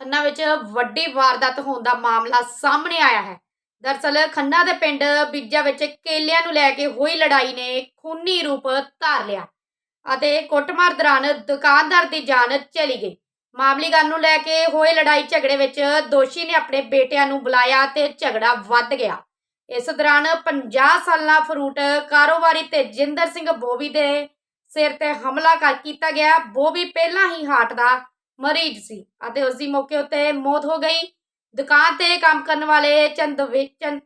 ਖੰਨਾ ਵਿੱਚ ਵੱਡੀ ਵਾਰਦਾਤ ਹੋਣ ਦਾ ਮਾਮਲਾ ਸਾਹਮਣੇ ਆਇਆ ਹੈ। ਦਰਸਲ ਖੰਨਾ ਦੇ ਪਿੰਡ ਬਿੱਜਾ ਵਿੱਚ ਕੇਲਿਆਂ ਨੂੰ ਲੈ ਕੇ ਹੋਈ ਲੜਾਈ ਨੇ ਖੂਨੀ ਰੂਪ ਧਾਰ ਲਿਆ ਅਤੇ ਕੁੱਟਮਾਰ ਦੌਰਾਨ ਦੁਕਾਨਦਾਰ ਦੀ ਜਾਨ ਚਲੀ ਗਈ। ਮਾਮਲੀ ਗੱਲ ਨੂੰ ਲੈ ਕੇ ਹੋਏ ਲੜਾਈ ਝਗੜੇ ਵਿੱਚ ਦੋਸ਼ੀ ਨੇ ਆਪਣੇ ਬੇਟਿਆਂ ਨੂੰ ਬੁਲਾਇਆ ਤੇ ਝਗੜਾ ਵੱਧ ਗਿਆ। ਇਸ ਦੌਰਾਨ 50 ਸਾਲਾਂ ਫਰੂਟ ਕਾਰੋਬਾਰੀ ਤੇ ਜਿੰਦਰ ਸਿੰਘ ਬੋਬੀ ਦੇ ਸਿਰ ਤੇ ਹਮਲਾ ਕਰ ਕੀਤਾ ਗਿਆ। ਬੋਬੀ ਪਹਿਲਾਂ ਹੀ ਹਾਰਟ ਦਾ ਮਰੀਜ਼ ਸੀ ਅਤੇ ਉਸ ਦੀ ਮੌਕੇ ਉੱਤੇ ਮੌਤ ਹੋ ਗਈ। ਦੁਕਾਨ ਤੇ ਕੰਮ ਕਰਨ ਵਾਲੇ ਚੰਦਵੇ, ਚੰ-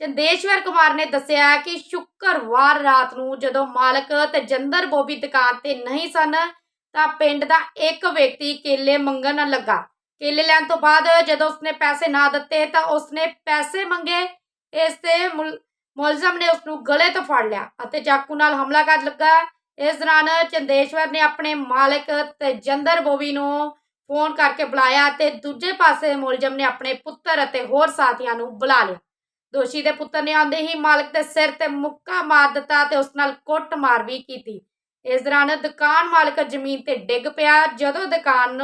ਚੰਦੇਸ਼ਵਰ ਕੁਮਾਰ ਨੇ ਦੱਸਿਆ ਕਿ ਸ਼ੁੱਕਰਵਾਰ ਰਾਤ ਨੂੰ ਜਦੋਂ ਮਾਲਕ ਤੇਜਿੰਦਰ ਬੋਬੀ ਦੁਕਾਨ ਤੇ ਨਹੀਂ ਸਨ, ਤਾਂ ਪਿੰਡ ਦਾ ਇੱਕ ਵਿਅਕਤੀ ਕੇਲੇ ਮੰਗਣ ਲੱਗਾ। ਕੇਲੇ ਲੈਣ ਤੋਂ ਬਾਅਦ ਜਦੋਂ ਉਸਨੇ ਪੈਸੇ ਨਾ ਦਿੱਤੇ, ਤਾਂ ਉਸਨੇ ਪੈਸੇ ਮੰਗੇ। ਇਸ ਤੇ ਮੁਲ- ਮੁਲਜ਼ਮ ਨੇ ਉਸਨੂੰ ਗਲੇ ਤੋਂ ਫੜ ਲਿਆ ਅਤੇ ਚਾਕੂ ਨਾਲ ਹਮਲਾ ਕਰ ਲੱਗਾ। ਇਸ ਦੌਰਾਨ ਚੰਦੇਸ਼ਵਰ ਨੇ ਆਪਣੇ ਮਾਲਕ ਤੇਜਿੰਦਰ ਬੋਬੀ ਨੂੰ ਫੋਨ ਕਰਕੇ ਬੁਲਾਇਆ ਤੇ ਦੂਜੇ ਪਾਸੇ ਮੁਲਜ਼ਮ ਨੇ ਆਪਣੇ ਪੁੱਤਰ ਅਤੇ ਹੋਰ ਸਾਥੀਆਂ ਨੂੰ ਬੁਲਾ ਲਿਆ। ਦੋਸ਼ੀ ਦੇ ਪੁੱਤਰ ਨੇ ਆਉਂਦੇ ਹੀ ਮਾਲਕ ਦੇ ਸਿਰ ਤੇ ਮੁੱਕਾ ਮਾਰ ਦਿੱਤਾ ਤੇ ਉਸ ਨਾਲ ਕੁੱਟਮਾਰ ਵੀ ਕੀਤੀ। ਇਸ ਦੌਰਾਨ ਦੁਕਾਨ ਮਾਲਕ ਜ਼ਮੀਨ ਤੇ ਡਿੱਗ ਪਿਆ। ਜਦੋਂ ਦੁਕਾਨ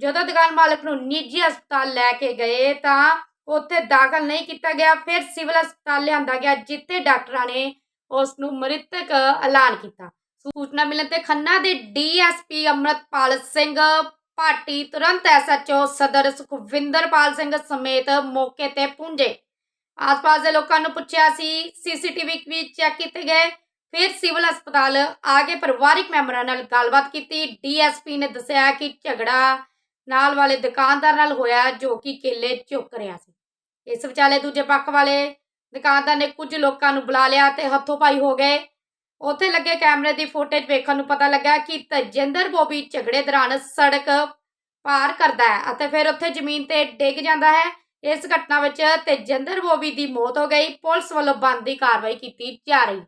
ਜਦੋਂ ਦੁਕਾਨ ਮਾਲਕ ਨੂੰ ਨਿੱਜੀ ਹਸਪਤਾਲ ਲੈ ਕੇ ਗਏ ਤਾਂ ਉੱਥੇ ਦਾਖਲ ਨਹੀਂ ਕੀਤਾ ਗਿਆ। ਫਿਰ ਸਿਵਲ ਹਸਪਤਾਲ ਲਿਆਂਦਾ ਗਿਆ, ਜਿੱਥੇ ਡਾਕਟਰਾਂ ਨੇ ਉਸ ਨੂੰ ਮ੍ਰਿਤਕ ਐਲਾਨ ਕੀਤਾ। ਸੂਚਨਾ ਮਿਲਣ ਤੇ ਖੰਨਾ ਦੇ ਡੀਐਸਪੀ ਅਮਰਤਪਾਲ ਸਿੰਘ ਭਾਟੀ ਤੁਰੰਤ ਐਸਐਚਓ ਸਦਰ ਸੁਖਵਿੰਦਰਪਾਲ ਸਿੰਘ ਸਮੇਤ ਮੌਕੇ ਤੇ ਪਹੁੰਚੇ। ਆਸ-ਪਾਸ ਦੇ ਲੋਕਾਂ ਨੂੰ ਪੁੱਛਿਆ ਸੀ, ਸੀਸੀਟੀਵੀ ਵੀ ਚੈੱਕ ਕੀਤੇ ਗਏ? ਫਿਰ ਸਿਵਲ ਹਸਪਤਾਲ ਆ ਕੇ ਪਰਿਵਾਰਿਕ ਮੈਂਬਰਾਂ ਨਾਲ ਗੱਲਬਾਤ ਕੀਤੀ। ਡੀਐਸਪੀ ਨੇ ਦੱਸਿਆ ਕਿ ਝਗੜਾ ਨਾਲ ਵਾਲੇ ਦੁਕਾਨਦਾਰ ਨਾਲ ਹੋਇਆ, ਜੋ ਕਿ ਕੇਲੇ ਚੁੱਕ ਰਿਹਾ ਸੀ। ਇਸ ਵਿਚਾਲੇ ਦੂਜੇ ਪੱਖ ਵਾਲੇ ਦੁਕਾਨਦਾਰ ਨੇ ਕੁਝ ਲੋਕਾਂ ਨੂੰ ਬੁਲਾ ਲਿਆ ਤੇ ਹੱਥੋਂ ਪਾਈ ਹੋ ਗਏ। ਉੱਥੇ ਲੱਗੇ ਕੈਮਰੇ ਦੀ ਫੁਟੇਜ ਵੇਖਣ ਨੂੰ ਪਤਾ ਲੱਗਾ ਕਿ ਤਜਿੰਦਰ ਬੋਬੀ ਝਗੜੇ ਦੌਰਾਨ ਸੜਕ ਪਾਰ ਕਰਦਾ ਹੈ ਅਤੇ ਫਿਰ ਉੱਥੇ ਜ਼ਮੀਨ ਤੇ ਡਿੱਗ ਜਾਂਦਾ ਹੈ। ਇਸ ਘਟਨਾ ਵਿੱਚ ਤੇਜਿੰਦਰ ਬੋਬੀ ਦੀ ਮੌਤ ਹੋ ਗਈ। ਪੁਲਿਸ ਵੱਲੋਂ ਬੰਦ ਦੀ ਕਾਰਵਾਈ ਕੀਤੀ ਜਾ ਰਹੀ।